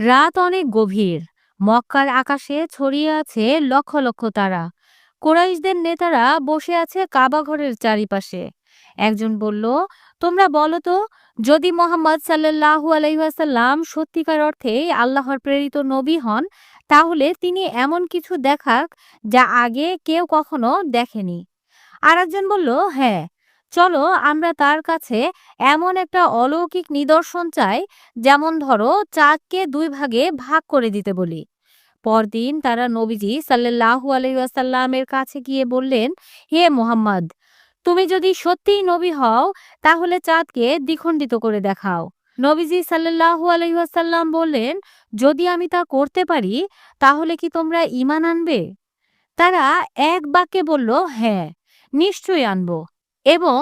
রাত অনেক গভীর। মক্কার আকাশে ছড়িয়ে আছে লক্ষ লক্ষ তারা। কোরাইশদের নেতারা বসে আছে কাবা ঘরের চারিপাশে। একজন বলল, তোমরা বলো তো, যদি মোহাম্মদ সাল্লাল্লাহু আলাইসাল্লাম সত্যিকার অর্থে আল্লাহর প্রেরিত নবী হন, তাহলে তিনি এমন কিছু দেখাক যা আগে কেউ কখনো দেখেনি। আর একজন বলল হ্যাঁ চলো আমরা তার কাছে এমন একটা অলৌকিক নিদর্শন চাই, যেমন ধরো চাঁদকে দুই ভাগে ভাগ করে দিতে বলি। পরদিন তারা নবীজি সাল্লাল্লাহু আলাইসাল্লামের কাছে গিয়ে বললেন, হে মোহাম্মদ, তুমি যদি সত্যিই নবী হও, তাহলে চাঁদকে দ্বিখণ্ডিত করে দেখাও। নবীজি সাল্লাল্লাহু আলাইসাল্লাম বললেন, যদি আমি তা করতে পারি, তাহলে কি তোমরা ইমান আনবে? তারা এক বাক্যে বলল হ্যাঁ নিশ্চয়ই আনব। এবং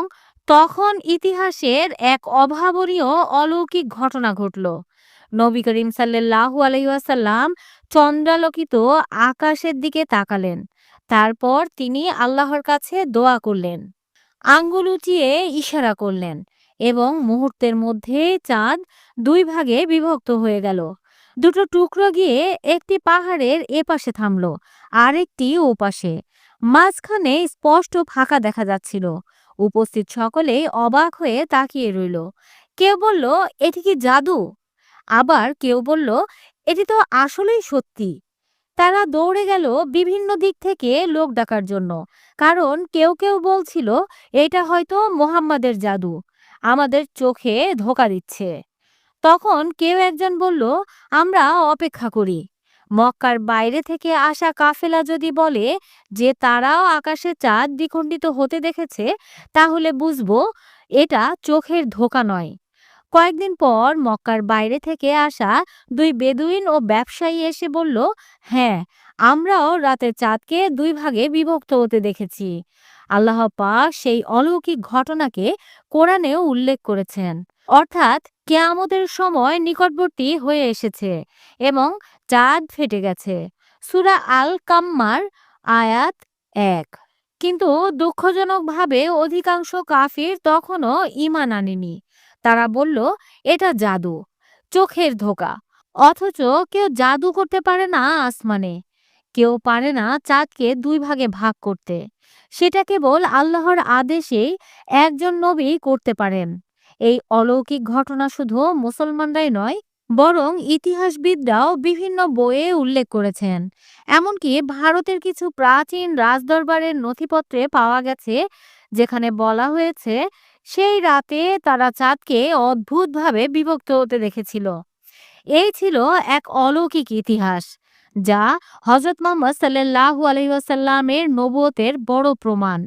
তখন ইতিহাসের এক অভাবনীয় অলৌকিক ঘটনা ঘটল। নবী করিম সাল্লাল্লাহু আলাইসাল্লাম চন্দ্রালোকিত আকাশের দিকে তাকালেন। তারপর তিনি আল্লাহর কাছে দোয়া করলেন, আঙ্গুল উঁচিয়ে ইশারা করলেন এবং মুহূর্তের মধ্যে চাঁদ দুই ভাগে বিভক্ত হয়ে গেল। দুটো টুকরো গিয়ে একটি পাহাড়ের এপাশে থামল আর একটি ওপাশে। মাঝখানে স্পষ্ট ফাঁকা দেখা যাচ্ছিল। উপস্থিত সকলে অবাক হয়ে তাকিয়ে রইল। কেউ বলল, এটি কি জাদু? আবার কেউ বলল, এটি তো আসলেই সত্যি। তারা দৌড়ে গেল বিভিন্ন দিক থেকে লোক ডাকার জন্য। কারণ কেউ কেউ বলছিল এটা হয়তো মোহাম্মদের জাদু। আমাদের চোখে ধোকা দিচ্ছে। তখন কেউ একজন বলল, আমরা অপেক্ষা করি। মক্কার বাইরে থেকে আসা কাফেলা যদি বলে যে তারাও আকাশে চাঁদ দ্বিখণ্ডিত হতে দেখেছে, তাহলে বুঝব এটা চোখের ধোকা নয়। কয়েকদিন পর মক্কার বাইরে থেকে আসা দুই বেদুইন ও ব্যবসায়ী এসে বলল হ্যাঁ আমরাও রাতের চাঁদকে দুই ভাগে বিভক্ত হতে দেখেছি। আল্লাহ পাক সেই অলৌকিক ঘটনাকে কোরআনেও উল্লেখ করেছেন। অর্থাৎ কেয়ামতের সময় নিকটবর্তী হয়ে এসেছে এবং চাঁদ ফেটে গেছে। সুরা আল কাম্মার আয়াত এক। কিন্তু দুঃখজনকভাবে অধিকাংশ কাফির তখনও ইমান আনেনি। তারা বলল, এটা জাদু, চোখের ধোকা। অথচ কেউ জাদু করতে পারে না আসমানে। কেউ পারে না চাঁদকে দুই ভাগে ভাগ করতে। সেটা কেবল আল্লাহর আদেশেই একজন নবী করতে পারেন। এই অলৌকিক ঘটনা শুধু মুসলমানরাই নয় বরং ইতিহাসবিদরাও বিভিন্ন বইয়ে উল্লেখ করেছেন। এমনকি ভারতের কিছু প্রাচীন রাজদরবারের নথিপত্রে পাওয়া গেছে, যেখানে বলা হয়েছে, সেই রাতে তারা চাঁদকে অদ্ভুতভাবে বিভক্ত হতে দেখেছিল। এই ছিল এক অলৌকিক ইতিহাস, যা হজরত মোহাম্মদ সাল্লাহু আলহিহাসাল্লামের নবতের বড় প্রমাণ।